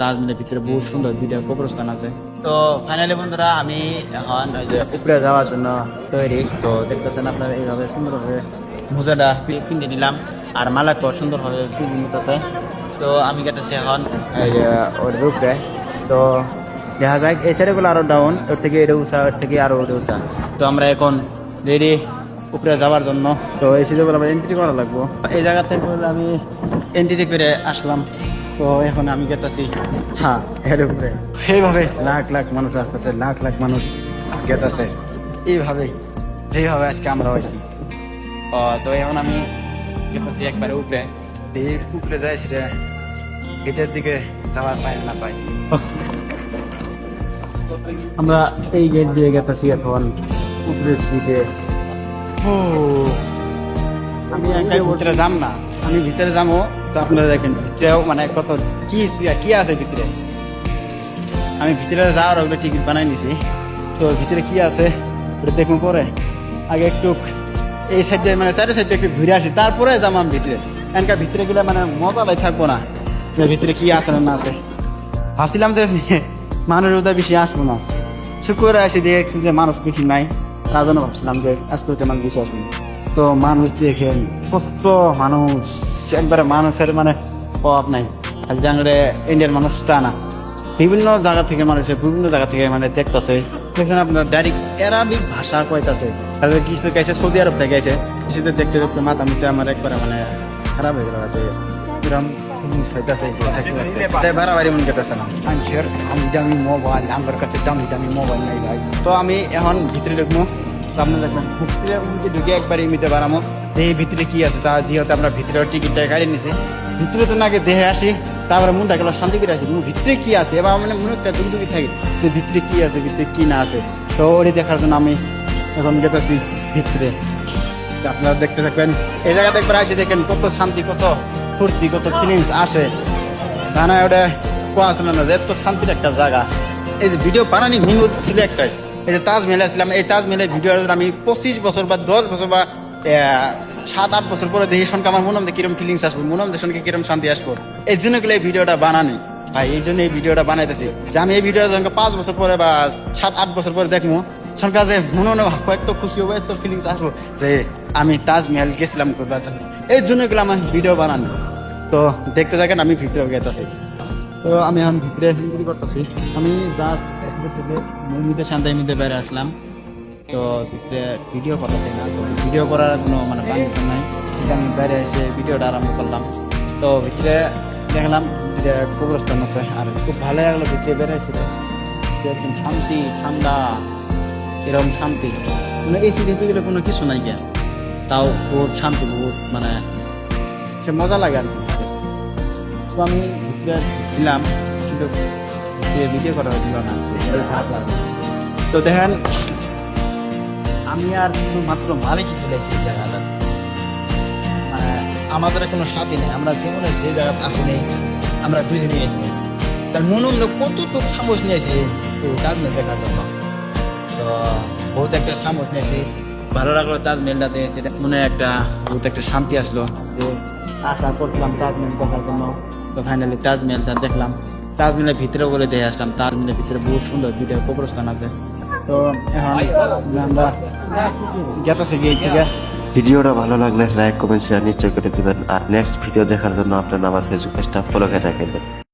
তাজমহলের ভিতরে বহু সুন্দর দুইটা কবরস্থান আছে। তো ফাইনালি বন্ধুরা, আমি এখন ওই যে উপরে যাওয়ার জন্য তৈরি। তো দেখতেছেন আপনারা এইভাবে সুন্দরভাবে মোজাটা কিনে নিলাম। আর মালাকেও সুন্দরভাবে কিনে নিতেছে। তো আমি গেতেছি এখন এই যে ওর উপরে তো দেখা যায় এই সাইডগুলো আরও ডাউন ওর থেকে এটা উঁচা, ওর থেকে আরও ওটা উঁচা। তো আমরা এখন রেডি উপরে যাওয়ার জন্য। তো এই সিজনগুলো আমরা এন্ট্রি করা লাগবো। এই জায়গা থেকে আমি এন্ট্রি করে আসলাম। তো এখন আমি গেতাছি। হ্যাঁ এর উপরে এইভাবে লাখ লাখ মানুষ আসতেছে লাখ লাখ মানুষ গেতাছে। এইভাবে যেভাবে আজকে আমরা হয়েছি। তো এখন আমি গেতাছি একবারে উপরে। এই উপরে যাই সেটা গেটের দিকে যাওয়ার পাই না পাই। আমরা এই গেট দিয়ে গেতেছি এখন উপরের দিকে। আমি ভিতরে যাম না। আমি ভিতরে যাব তো আপনারা দেখেন ভিতরেও মানে কত, কি কি আছে ভিতরে? আমি ভিতরে যাওয়ার ওগুলো টিকিট বানাই নিছি। তো ভিতরে কি আছে, ওটা দেখুন পরে। আগে একটু এই সাইডে মানে চারি সাইডে একটু ঘুরে আসি, তারপরে যাব আমি ভিতরে। এনকা ভিতরে গেলে মানে মজা লাই থাকব না ভিতরে কি আছে না আছে। ভাবছিলাম যে মানুষ ওদের বেশি আসব না। শুক্রবার এসে দেখছি যে মানুষ বেশি নাই, তার জন্য ভাবছিলাম যে আজকে মানুষ বেশি আসব। তো মানুষ দেখেন, কত মানুষ। একবারে মানুষের মানে অভাব নাই। আর জানলে ইন্ডিয়ার মানুষটা না। বিভিন্ন জায়গা থেকে মানুষ বিভিন্ন জায়গা থেকে মানে দেখতেছে। দেখছেন আপনার ডাইরেক্ট অ্যারাবিক ভাষা কইতাছে। তাদের কিছু গেছে সৌদি আরব থেকে গেছে কিছুদের দেখতে দেখতে মাথা মুখে আমার একবারে মানে খারাপ হয়ে গেল আছে। এরকম জিনিস হইতাছে যে বাড়াবাড়ি মনে করতেছে না। মানুষের আমি দামি মোবাইল আমার কাছে দামি দামি মোবাইল নাই ভাই। তো আমি এখন ভিতরে ঢুকবো। আপনি দেখবেন ভিতরে মুখে ঢুকে একবার এমনিতে বাড়ামো এই ভিতরে কি আছে? তা যেহেতু আমরা ভিতরে টিকিটটা গাড়ি নিছি। ভিতরে তো নাকি দেহে আসি, তারপরে মনটা গেল শান্তি করে আসি। ভিতরে কি আছে? এবার মানে মনে একটা দুর্যোগী থাকে। যে ভিতরে কি আছে, ভিতরে কি না আছে? তো ওটি দেখার জন্য আমি এখন গেতেছি ভিতরে। আপনারা দেখতে থাকবেন, এই জায়গা দেখবেন আসি, দেখেন কত শান্তি, কত ফুর্তি, কত ফিলিংস আসে। তা না ওটা কোয়া আসলে না যে, এত শান্তির একটা জায়গা। এই যে ভিডিও বানানি মেন উদ্দেশ্য ছিল একটাই। এই যে তাজমহলে আসলাম, এই তাজমহলের ভিডিও আমি পঁচিশ বছর বা দশ বছর বা সাত, আট বছর পরে দেখি সঙ্গে আমার মনে হয় কিরম ফিলিংস আসব, মনে হয় সঙ্গে কিরম শান্তি আসব। এই জন্য গেলে এই ভিডিওটা বানানি। ভাই, এই জন্য এই ভিডিওটা বানাইতেছি। যে আমি এই ভিডিওটা সঙ্গে পাঁচ বছর পরে বা সাত, আট বছর পরে দেখব সঙ্গে যে মনে মনে এত খুশি হব এত ফিলিংস আসব যে আমি তাজমহল গেছিলাম কোথাও এই জন্য গেলে আমার ভিডিও বানানো। তো দেখতে থাকেন, আমি ভিতরে গেতেছি। তো আমি এখন ভিতরে করতেছি। আমি জাস্ট এমনিতে শান্তি এমনিতে বাইরে আসলাম। তো ভিতরে ভিডিও তো ভিডিও করার কোনো মানে পারমিশন নাই। বাইরে এসে ভিডিওটা আরম্ভ করলাম। তো ভিতরে দেখলাম কবরস্থান আছে, আর খুব ভালো লাগল ভিতরে বেড়ে এসে। একদম শান্তি, ঠান্ডা, এরকম শান্তি। মানে এই সিরিজে গেলে কোনো কিছু নাই জ্ঞান তাও বহুত শান্তি, বহুত মানে সে মজা লাগে আর কি। তো আমি ভিতরে ছিলাম, কিন্তু ভিডিও করা হয়েছিল না। তো দেখেন, আমি আর শুধু মাত্র মালিকই জায়গাটা। মানে আমাদের কোনো নেই। আমরা জীবনে যে জায়গাতে আসিনি আমরা তার সামস দেখার জন্য তো বহুত একটা সামস নিয়েছি ভালো লাগল তাজমহলটা দেখেছি মনে একটা, বহুত একটা শান্তি আসলো। আশা করছিলাম তাজমহল দেখার জন্য। তো ফাইনালি তাজমহলটা দেখলাম। তাজমহলের ভিতরে বলে দেখে আসলাম। তাজমহলের ভিতরে বহুত সুন্দর দুইটা কবরস্থান আছে। তো এখন আমরা গেতাছি গিয়ে থেকে ভিডিওটা ভালো লাগলে লাইক কমেন্ট শেয়ার নিশ্চয় করে দিবেন। আর নেক্সট ভিডিও দেখার জন্য আপনারা আমার ফেসবুক পেজটা ফলো করে রাখবেন